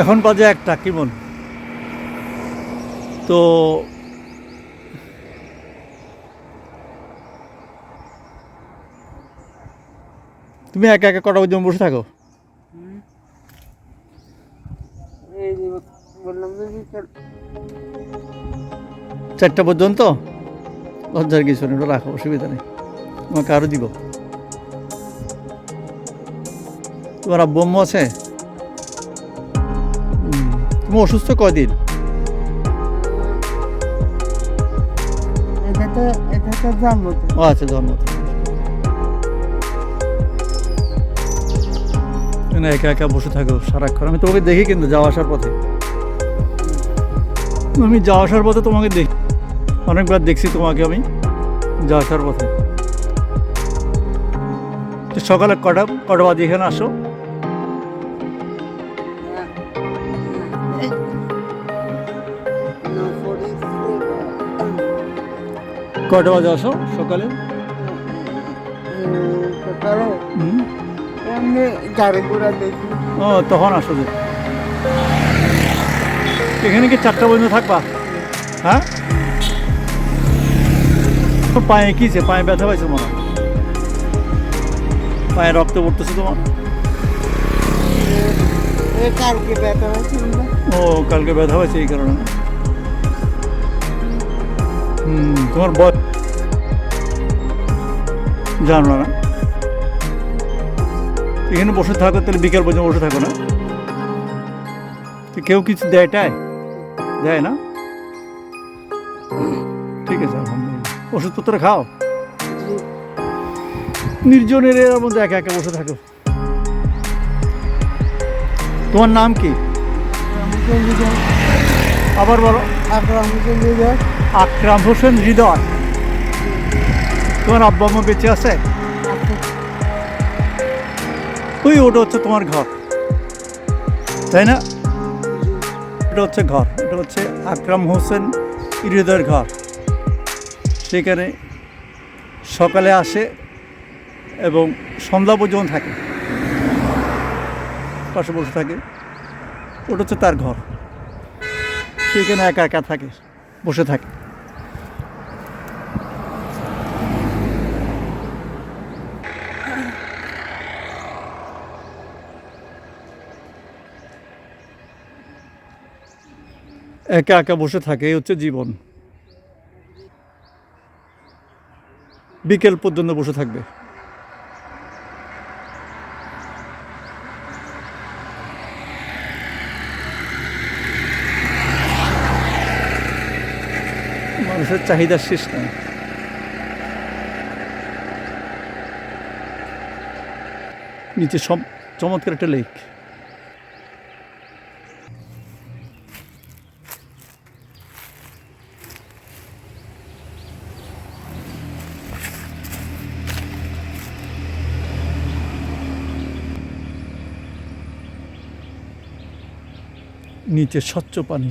এখন বাজে একটা কেমন তো তুমি একা একা কটা পর্যন্ত বসে থাকো? চারটা পর্যন্ত? লজ্জার কিছু নেই ওটা রাখো অসুবিধা নেই। তোমাকে আরও দিব। তোমার আব্বু আম্মু আছে? তুমি অসুস্থ ও আচ্ছা জন্ম না একা একা বসে থাকো সারাক্ষণ। আমি তোমাকে দেখি কিন্তু যাওয়া আসার পথে। আমি যাওয়া আসার পথে তোমাকে দেখি। অনেকবার দেখছি তোমাকে আমি যাওয়া আসার পথে। সকালে কটা কটা বাজে এখানে আসো? কটা বাজে আসো সকালে? উম, সকালে এমনি গাড়ি ঘোড়া দেখি। ও তখন আসো যে। এখানে কি চারটা পর্যন্ত থাকবা? হ্যাঁ? পায়ে কিছে পায়ে ব্যথা পাইছে মনে পায়ে রক্ত পড়তেছে তোমার? ও কালকে ব্যথা হয়েছে এই কারণে। তোমার বয়স জানো না। এখানে বসে থাকো, তাহলে বিকেল পর্যন্ত বসে থাকো না। কেউ কিছু দেয় টায়? দেয় না? ঠিক আছে ওষুধপত্র খাও। নির্জনের এর মধ্যে একা একা বসে থাকো। তোমার নাম কি? আবার বলো। আবার হোসেন যাই আকরাম হোসেন হৃদয়। তোমার আব্বা আম্মা বেঁচে আছে? ওই ওটা হচ্ছে তোমার ঘর। তাই না? এটা হচ্ছে ঘর। এটা হচ্ছে আকরাম হোসেন হৃদয়ের ঘর। সেখানে সকালে আসে এবং সন্ধ্যা পর্যন্ত থাকে। পাশে বসে থাকে। ওটা হচ্ছে তার ঘর। সেখানে একা একা থাকে, বসে থাকে? একা একা বসে থাকে, এই হচ্ছে জীবন। বিকেল পর্যন্ত বসে থাকবে। মানুষের চাহিদার শেষ নেই। নিচে সব চমৎকার একটা লেক নিচে স্বচ্ছ পানি।